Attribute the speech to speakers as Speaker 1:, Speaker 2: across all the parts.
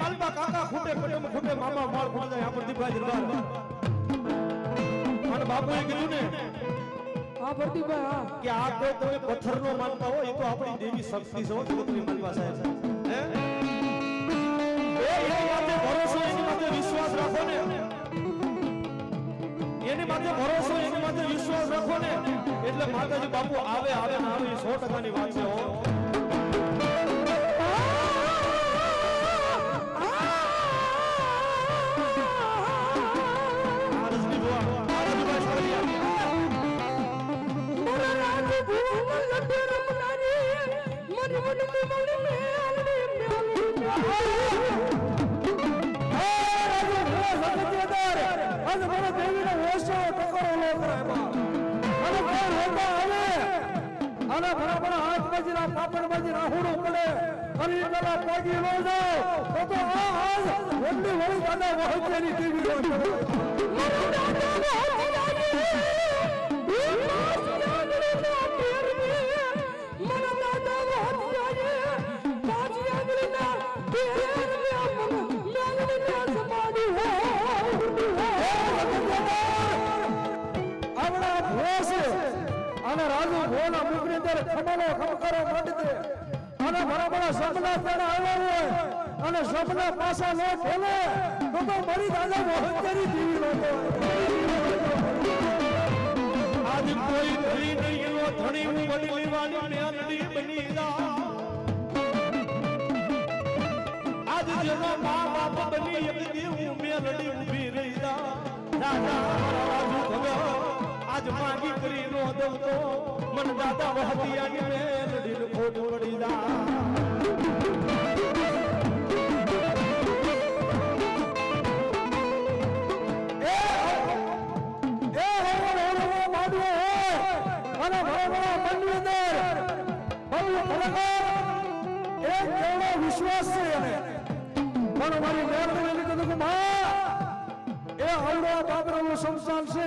Speaker 1: માલપા કાકા ખૂટે કુટુંબ ખૂટે મામા માળ ખૂટે જાય આપણે દીપભાઈ દરબાર અને બાપુએ કીધું ને
Speaker 2: હા હા.
Speaker 1: કે આ કોઈ તમે પથ્થરનો માનતા હોય એ તો આપણી દેવી શક્તિ છે હો માલબા સાહેબ. હે? એ માથે ભરોસો એની માથે વિશ્વાસ રાખો ને. એની માથે ભરોસો એની માથે વિશ્વાસ રાખો ને. એટલે માતાજી બાપુ આવે આવે ને આવે સો ટકાની વાત છે હો.
Speaker 2: બાજી રાહુડું પડે અને પેલા પોગી નો જાઓ તો આ હાલ વંડી વળી દાદા વહત્યાની ટીવી ભોના ખમલો અંદર ખમાલો ખમકારો માંડી અને બરાબર સપના પણ આવ્યા હોય અને સપના પાછા ન ઠેલે તો તો મરી દાદા વહત્યાની ટીવી લોકો
Speaker 1: આજ કોઈ ધણી નહીં, એનો ધણી હું બની લેવાની મેલડી બની જા આજ જેનો મા બાપ બની એક દી હું મેલડી ઊભી રહી જા મારા રાજુ ભગત આજ માંગી કરી નો દઉં તો. મન
Speaker 2: વિશ્વાસ છે એને. પણ મારી મેળવીને લીધું કે એ હવળો બાબરાનું શમશાન છે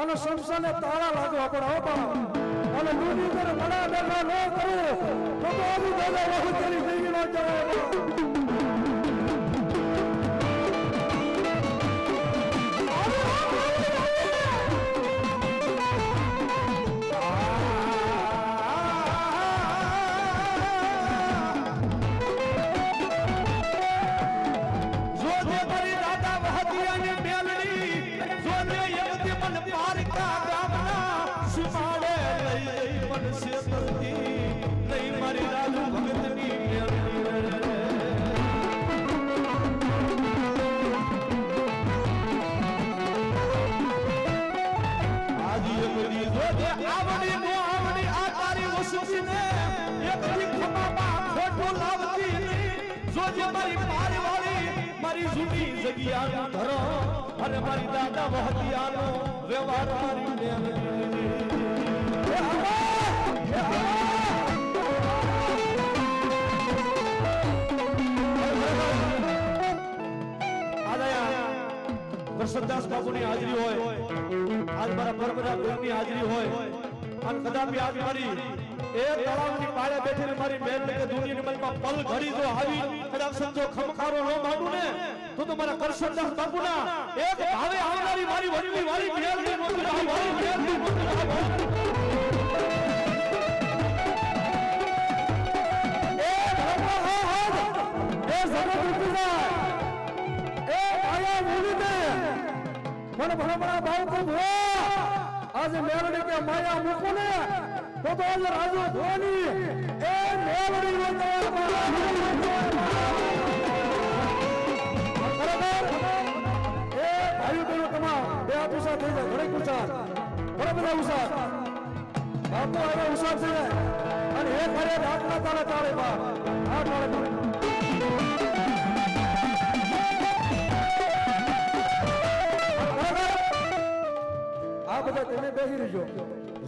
Speaker 2: અને શમશાને તાળા લાગવા પડે, હો બા અને દૂરની પર મડા બેઠા ન કરો. તો તો આવી દાદા બહુ તેરી દેવી ન
Speaker 1: જોજે મારી પારવાળી મારી જૂની જગ્યાનું ધરો અને મારી દાદા વહતિયાનો વ્યવહાર મારી મેલડી બાબુની હાજરી હોય, આજ મારા પરમરા ગુરુની હાજરી હોય અને કદાપી આજ મારી, એ તળાવની પાળે બેઠેલી મારી બેન કે દુનિયાની મનમાં પલ ઘડી જો આવી કદાચ સમજો ખમખારો ન માંડું ને તો તો મારા કરશનદાસ બાપુના એક ભાવે આવનારી મારી
Speaker 2: જાય એ આયા મૂલી દે પણ ભરભરા ભાવ તો ભો આજે મેલડી કે માયા મૂકો ને તો તો આજે રાજુ ધોની એ મેલડી નો એ ભાઈ બહેનો તમામ, બે હાથ ઉષા થઈ જાય ઘણી ઉષા ઘણા બધા ઉષા બાપુ હવે ઉષા છે. અને એ કરે રાતના તાળે તાળે બાપ. બેસી રહેજો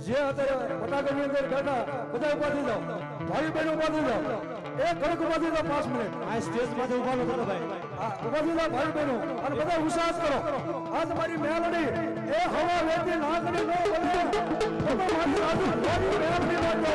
Speaker 2: જે અત્યારે ફટાકડની અંદર બેઠા બધા ઊભા જાઓ ભાઈ બહેનો ઊભા જાઓ એક ઘડીક ઊભા જાઓ પાંચ મિનિટ.
Speaker 1: આ સ્ટેજ પાસે ઊભા નતો ભાઈ.
Speaker 2: આ જાઓ ભાઈ બહેનો. અને બધા ઉત્સાહ કરો. આ તમારી મેલડી એ હવા વેતી કરી નો બને તો તો મારી રાજુ મારી મેલડી વાંચો